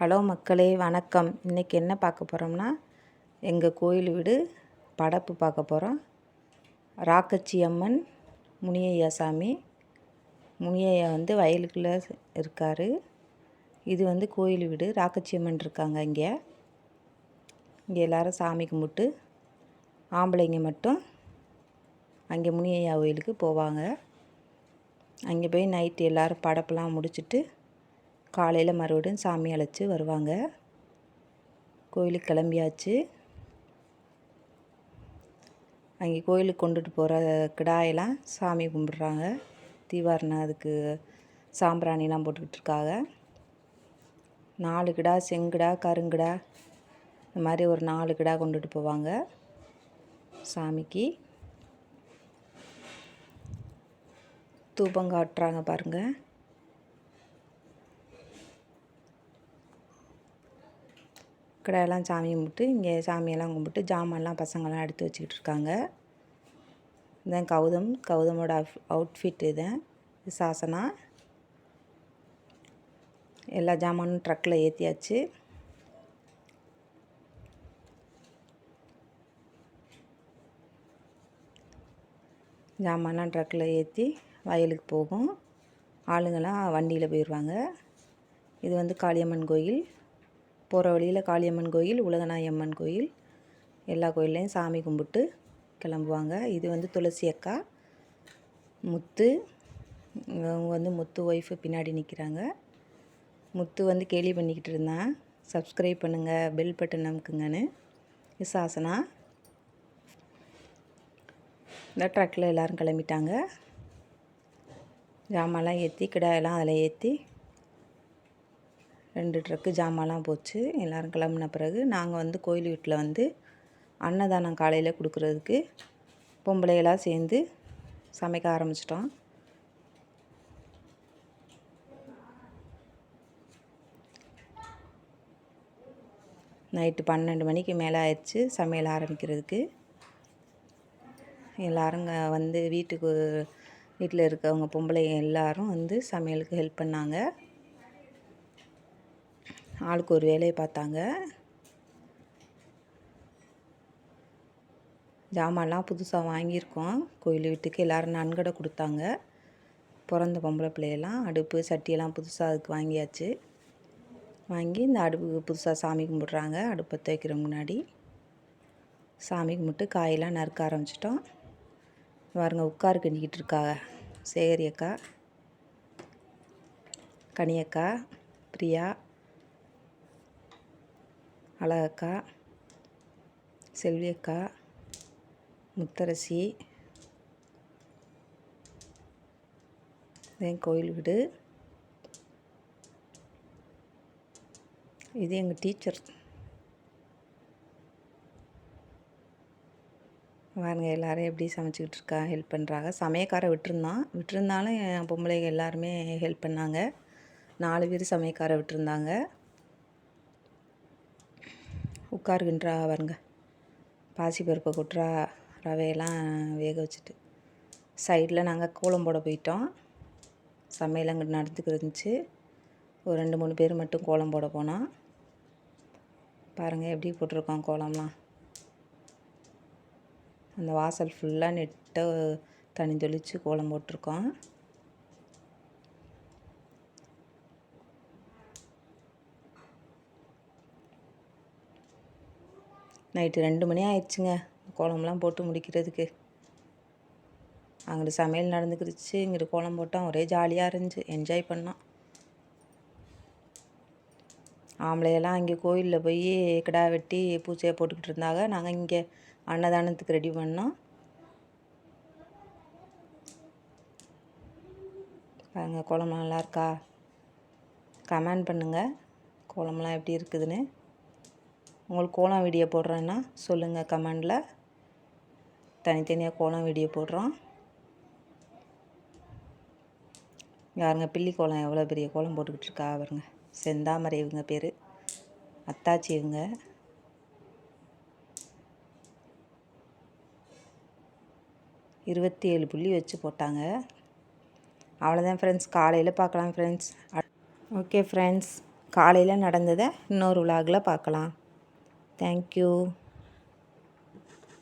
Hello மக்களே வணக்கம். இன்றைக்கி என்ன பார்க்க போகிறோம்னா எங்கள் கோயில் வீடு படப்பு பார்க்க போகிறோம் ராக்கச்சி அம்மன் முனியையா சாமி. முனியையா வந்து வயலுக்குள்ளே இருக்கார். இது வந்து கோயில் வீடு. ராக்கச்சி அம்மன் இருக்காங்க இங்கே. இங்கே எல்லோரும் சாமி கும்பிட்டு ஆம்பளைங்க மட்டும் அங்கே முனியையா கோயிலுக்கு போவாங்க. அங்கே போய் நைட்டு எல்லோரும் படப்பெல்லாம் முடிச்சுட்டு காலையில் மறுபடியும் சாமி அழைச்சி வருவாங்க. கோயிலுக்கு கிளம்பியாச்சு. அங்கே கோயிலுக்கு கொண்டுட்டு போகிற கிடாயெல்லாம் சாமி கும்பிட்றாங்க. தீவாரணம் அதுக்கு சாம்பிராணிலாம் போட்டுக்கிட்டு இருக்காங்க. நாலு கிடா செங்கிடா கருங்கிடா இந்த மாதிரி ஒரு நாலு கிடா கொண்டுட்டு போவாங்க சாமிக்கு. தூபம் காட்டுறாங்க பாருங்கள் கடையெல்லாம் சாமி கும்பிட்டு இங்கே சாமியெல்லாம் கும்பிட்டு ஜாமான்லாம் பசங்கள்லாம் எடுத்து வச்சுக்கிட்டு இருக்காங்க. இதான் கௌதம். கௌதமோட அவுட்ஃபிட் இதன் சாசனா. எல்லா ஜாமானும் ட்ரக்கில் ஏற்றியாச்சு ஜாமான்லாம் ட்ரக்கில் ஏற்றி வயலுக்கு போகும். ஆளுங்கள்லாம் வண்டியில் போயிடுவாங்க இது வந்து காளியம்மன் கோயில். போகிற வழியில் காளியம்மன் கோயில் உலகநாயம்மன் கோயில். எல்லா கோயில்லையும் சாமி கும்பிட்டு கிளம்புவாங்க. இது வந்து துளசி அக்கா முத்து. அவங்க வந்து முத்து ஒய்ஃபு பின்னாடி நிற்கிறாங்க முத்து வந்து கேலி பண்ணிக்கிட்டு இருந்தான். சப்ஸ்கிரைப் பண்ணுங்கள் பெல் பட்டன் நமக்குங்கன்னு விசாசனா இந்த ட்ரக்கில் எல்லோரும் கிளம்பிட்டாங்க. ஜாமான்லாம் ஏற்றி கிடாயெல்லாம் அதில் ஏற்றி ரெண்டு ட்ரக்கு ஜாமான்லாம் போச்சு. எல்லோரும் கிளம்புன பிறகு நாங்கள் வந்து கோயில் வீட்டில் வந்து அன்னதானம் காலையில் கொடுக்குறதுக்கு பொம்பளைகளாக சேர்ந்து சமைக்க ஆரம்பிச்சிட்டோம். நைட்டு பன்னெண்டு மணிக்கு மேலே ஆயிடுச்சு சமையல் ஆரம்பிக்கிறதுக்கு. எல்லோரும் வந்து வீட்டுக்கு வீட்டில் இருக்கவங்க பொம்பளை எல்லோரும் வந்து சமையலுக்கு ஹெல்ப் பண்ணாங்க. ஆளுக்கு ஒரு வேலையை பார்த்தாங்க. ஜாமான்லாம் புதுசாக வாங்கியிருக்கோம். கோயில் வீட்டுக்கு எல்லோரும் நன்கடை கொடுத்தாங்க. பிறந்த பொம்பளை பிள்ளையெல்லாம் அடுப்பு சட்டியெல்லாம் புதுசாக அதுக்கு வாங்கியாச்சு. வாங்கி இந்த அடுப்பு புதுசாக சாமி கும்பிட்றாங்க. அடுப்பை துவைக்கிற முன்னாடி சாமி கும்பிட்டு காயெல்லாம் நறுக்க ஆரம்பிச்சிட்டோம். பாருங்க உட்கார் கண்டிக்கிட்டு இருக்காங்க சேகரி அக்கா கனியக்கா பிரியா அழகக்கா செல்வி அக்கா முத்தரசி என் கோயில் வீடு. இது எங்கள் டீச்சர். பாருங்க எல்லோரும் எப்படி சமைச்சிக்கிட்டு இருக்கா ஹெல்ப் பண்ணுறாங்க சமையக்காரை விட்டுருந்தான். விட்டுருந்தாலும் என் பொம்பளைங்க எல்லாருமே ஹெல்ப் பண்ணாங்க. நாலு பேர் சமையக்காரை விட்டுருந்தாங்க. உட்காருகின்றா வருங்க பாசி பருப்பை கொட்டுறா ரவையெல்லாம் வேக வச்சுட்டு. சைடில் நாங்கள் கோலம் போட போயிட்டோம். சமையல் அங்கே நடந்துக்கு இருந்துச்சு. ஒரு ரெண்டு மூணு பேர் மட்டும் கோலம் போட போனோம். பாருங்கள் எப்படி போட்டிருக்கோம் கோலம்லாம். அந்த வாசல் ஃபுல்லாக நெட்டை தனி தெளித்து கோலம் போட்டிருக்கோம். நைட்டு ரெண்டு மணி ஆயிடுச்சுங்க. கோலம்லாம் போட்டு முடிக்கிறதுக்கு. அங்கிட்டு சமையல் நடந்துக்கிடுச்சு. இங்கிட்டு கோலம் போட்டோம் ஒரே ஜாலியாக இருந்துச்சு. என்ஜாய் பண்ணான். ஆம்பளையெல்லாம் அங்கே கோயிலில் போய் கிடா வெட்டி பூச்சையை போட்டுக்கிட்டு இருந்தாங்க. நாங்கள் இங்கே அன்னதானத்துக்கு ரெடி பண்ணோம். பாருங்கள் குழம்பு நல்லா இருக்கா? கமெண்ட் பண்ணுங்கள் குழம்புலாம் எப்படி இருக்குதுன்னு. உங்களுக்கு கோலம் வீடியோ போடுறேன்னா சொல்லுங்கள் கமெண்டில். தனித்தனியாக கோலம் வீடியோ போடுறோம். யாருங்க பில்லி கோலம் எவ்வளோ பெரிய கோலம் போட்டுக்கிட்டு இருக்கா அவருங்க செந்தாமரை இவங்க பேர். அத்தாச்சி இவங்க. இருபத்தி ஏழு புள்ளி வச்சு போட்டாங்க. அவ்வளோதான் ஃப்ரெண்ட்ஸ் காலையில் பார்க்கலாம் ஃப்ரெண்ட்ஸ் ஓகே ஃப்ரெண்ட்ஸ் காலையில் நடந்ததை இன்னொரு விலாகில் பார்க்கலாம். Thank you